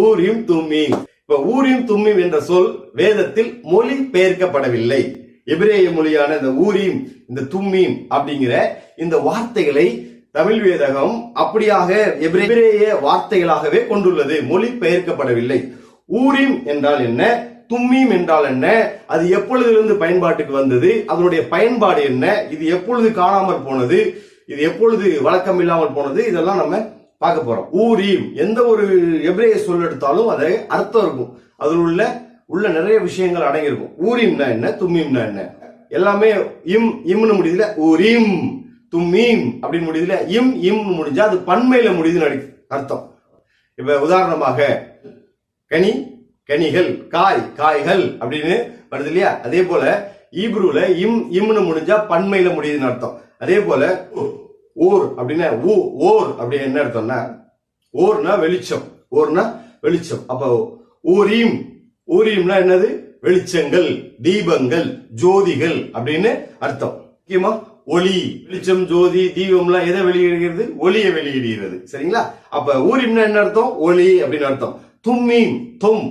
ஊரியும் Thummim. இப்ப ஊரியும் Thummim என்ற சொல் வேதத்தில் மொழி பெயர்க்கப்படவில்லை எபிரேய மொழியான இந்த ஊரியும் இந்த தும்மீம் அப்படிங்கிற இந்த வார்த்தைகளை தமிழ் வேதகம் அப்படியாக எபிரேய வார்த்தைகளாகவே கொண்டுள்ளது. மொழி பெயர்க்கப்படவில்லை ஊரிம் என்றால் என்ன? தும்மீம் என்றால் என்ன? அது எப்பொழுதிலிருந்து பயன்பாட்டுக்கு வந்தது? அதனுடைய பயன்பாடு என்ன? இது எப்பொழுது காணாமல் போனது? இது எப்பொழுது வழக்கம் இல்லாமல் போனது? இதெல்லாம் நம்ம பார்க்க போறோம். ஊரீம் எந்த ஒரு எபிரேய சொல் எடுத்தாலும் அது அர்த்தம் இருக்கும். அதில் உள்ள உள்ள நிறைய விஷயங்கள் அடங்கியிருக்கும். ஊரீம்னா என்ன தும்மீம்னா என்ன? எல்லாமே இம் இம்னு முடியுதுல ஊரீம் தும்மீம் அப்படின்னு முடியுதுல இம் இம் முடிஞ்சா அது பன்மையில முடியுதுன்னு அர்த்தம். இப்ப உதாரணமாக கனி கனிகள் காய் காய்கள் அப்படின்னு வருது இல்லையா? அதே போல ஈப்ரூல இம் இம்னு முடிஞ்சா பன்மையில முடியுதுன்னு அர்த்தம். அதே போல ஓர் அப்படின்னா ஊ ஓர் அப்படின்னு என்ன அர்த்தம்னா? ஓர்னா வெளிச்சம். ஓர்னா வெளிச்சம். அப்போ ஊரீம் ஊரீம்னா என்னது? வெளிச்சங்கள் தீபங்கள் ஜோதிகள் அப்படின்னு அர்த்தம். முக்கியமா ஒளி வெளிச்சம் ஜோதி தீபம்லாம் எதை வெளியிடுகிறது? ஒளியை வெளியிடுகிறது. சரிங்களா? அப்ப ஊரிம்னா என்ன அர்த்தம்? ஒளி அப்படின்னு அர்த்தம். தும்மீம் தும்.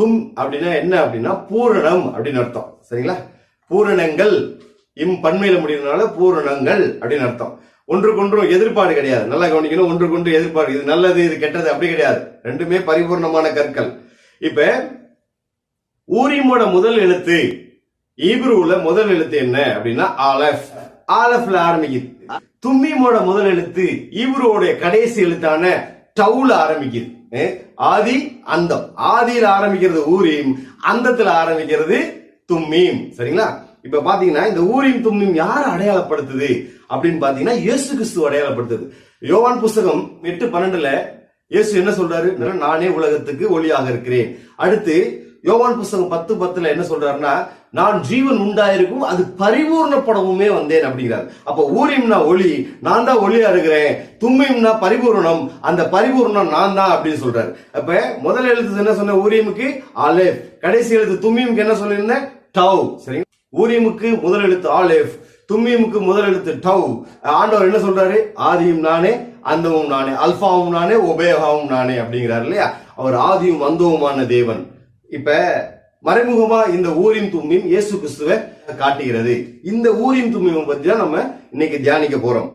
தும் அப்படின்னா என்ன அப்படின்னா? பூரணம் அப்படின்னு அர்த்தம். சரிங்களா? பூரணங்கள். இம் பன்மையில முடியறதுனால பூரணங்கள் அப்படின்னு அர்த்தம். ஒன்றுக்கொன்றும் எதிர்ப்பாடு கிடையாது. நல்லா கவனிக்கணும். ஒன்றுக்கொன்று எதிர்ப்பாடு. இது நல்லது இது கெட்டது அப்படி கிடையாது. ரெண்டுமே பரிபூர்ணமான கற்கள். இப்ப ஊரிமோட முதல் எழுத்து ஈப்ரூல முதல் எழுத்து என்ன அப்படின்னா ஆலஃப். ஆலஃப்ல ஆரம்பிக்குது. தும்மிமோட முதல் எழுத்து ஈப்ரூவோட கடைசி எழுத்தான டவுல ஆரம்பிக்குது. ஆதி அந்தம். ஆதியில ஆரம்பிக்கிறது ஊரீம் அந்தத்துல ஆரம்பிக்கிறது தும்மீம். சரிங்களா? இப்ப பாத்தீங்கன்னா இந்த ஊரின் தும்மியும் யார் அடையாளப்படுத்துது? அப்படின்னு பாத்தீங்கன்னா இயேசு கிறிஸ்து அடையாளப்படுத்துது. யோவான் புஸ்தகம் எட்டு பன்னெண்டுல இயேசு என்ன சொல்றாரு? நானே உலகத்துக்கு ஒளியாக இருக்கிறேன். அடுத்து யோவான் புஸ்தகம் பத்து பத்துல என்ன சொல்றாருன்னா நான் ஜீவன் உண்டாயிருக்கும் அது பரிபூர்ணப்படவுமே வந்தேன் அப்படிங்கிறார். அப்ப ஊரியம்னா ஒளி நான் தான் ஒளியா இருக்கிறேன். தும்மையும்னா பரிபூர்ணம் அந்த பரிபூர்ணம் நான் தான் அப்படின்னு சொல்றாரு. அப்ப முதல் எழுத்து என்ன சொன்ன ஊரியமுக்கு அலே கடைசி எழுத்து தும்மிமுக்கு என்ன சொல்லியிருந்தேன்? டவ். சரிங்களா? ஊரியமுக்கு முதல் எழுத்து ஆலேஃப் தும்மியமுக்கு முதல் எழுத்து டவ். ஆண்டவர் என்ன சொல்றாரு? ஆதியும் நானே அந்தமும் நானே அல்பாவும் நானே உபயோகாவும் நானே அப்படிங்கிறாரு இல்லையா? அவர் ஆதியும் அந்தவுமான தேவன். இப்ப மறைமுகமா இந்த ஊரின் தும்மியும் இயேசு கிறிஸ்துவை காட்டுகிறது. இந்த ஊரின் தும்மியும் பத்தி தான் நம்ம இன்னைக்கு தியானிக்க போறோம்.